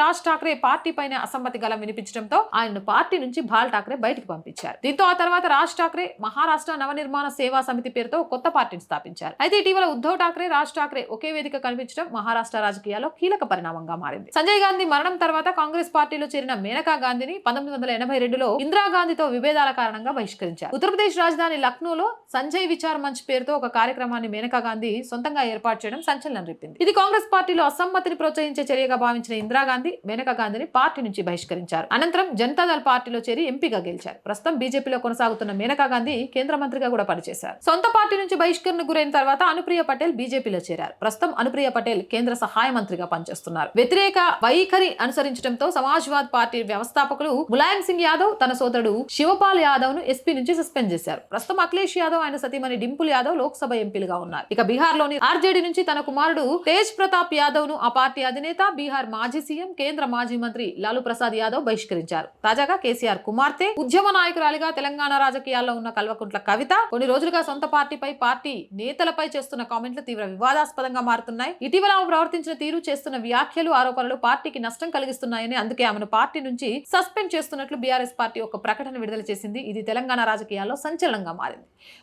Raj Thackeray party పైన అసమ్మతి గలం వినిపించడంతో ఆయనను పార్టీ నుంచి బాల్ ఠాక్రే బయటికి పంపించారు. దీంతో ఆ తర్వాత రాజ్ ఠాక్రే మహారాష్ట్ర నవనిర్మాణ సేవా సమితి పేరుతో కొత్త పార్టీని స్థాపించారు. అయితే ఇటీవల ఉద్ధవ్ ఠాక్రే రాజ్ ఠాక్రే ఒకే వేదిక కనిపించడం మహారాష్ట్ర రాజకీయాల్లో కీలక పరిణామంగా మారింది. సంజయ్ గాంధీ మరణం తర్వాత కాంగ్రెస్ పార్టీలో చేరిన మేనకా గాంధీని పంతొమ్మిది వందల ఎనభై రెండులో ఇందిరాగాంధీతో విభేదాల కారణంగా బహిష్కరించారు. ఉత్తరప్రదేశ్ రాజధాని లక్నోలో సంజయ్ విచార్ మంచ్ పేరుతో ఒక కార్యక్రమాన్ని మేనకా గాంధీ సొంతంగా ఏర్పాటు చేయడం సంచలనం రేపింది. ఇది కాంగ్రెస్ పార్టీలో అసమ్మతిని ప్రోత్సహించే చర్యగా భావించిన ఇందిరాగాంధీ మేనకా గాంధీని పార్టీ నుంచి బహిష్కరించారు. అనంతరం జనతాదళ్ పార్టీలో చేరి ఎంపీగా గెలిచారు. ప్రస్తుతం బీజేపీలో కొనసాగుతున్న మేనకా గాంధీ కేంద్ర మంత్రిగా కూడా పనిచేశారు. సొంత పార్టీ నుంచి బహిష్కరణ గురైన తర్వాత అనుప్రియ పటేల్ బీజేపీలో చేరారు. ప్రస్తుతం అనుప్రియ పటేల్ కేంద్ర సహాయ మంత్రిగా పనిచేస్తున్నారు. వ్యతిరేక వైఖరి అనుసరించడంతో సమాజ్వాద్ పార్టీ వ్యవస్థాపకులు ములాయం సింగ్ యాదవ్ తన సోదరుడు శివపాల్ యాదవ్ను ఎస్పీ నుంచి సస్పెండ్ చేశారు. ప్రస్తుతం అఖిలేష్ యాదవ్ ఆయన సతీమణి డింపుల్ యాదవ్ లోక్సభ ఎంపీలుగా ఉన్నారు. ఇక బీహార్లోని ఆర్జేడీ నుంచి తన కుమారుడు తేజ్ ప్రతాప్ యాదవ్ను ఆ పార్టీ అధినేత బీహార్ మాజీ సీఎం కేంద్ర మాజీ మంత్రి లాలూ ప్రసాద్ యాదవ్ బహిష్కరించారు. తాజాగా కేసీఆర్ కుమార్తె ఉద్యమ నాయకురాలిగా తెలంగాణ రాజకీయాల్లో ఉన్న కల్వకుంట్ల కవిత కొన్ని రోజులుగా సొంత పార్టీపై పార్టీ నేతలపై చేస్తున్న కామెంట్లు తీవ్ర వివాదాస్పదంగా మారుతున్నాయి. ఇటీవల ఆమె ప్రవర్తించిన తీరు చేస్తున్న వ్యాఖ్యలు ఆరోపణలు పార్టీకి నష్టం కలిగిస్తున్నాయని అందుకే ఆమెను పార్టీ నుంచి సస్పెండ్ చేస్తున్నట్లు బీఆర్ఎస్ పార్టీ ఒక ప్రకటన విడుదల చేసింది. ఇది తెలంగాణ రాజకీయాల్లో సంచలనంగా మారింది.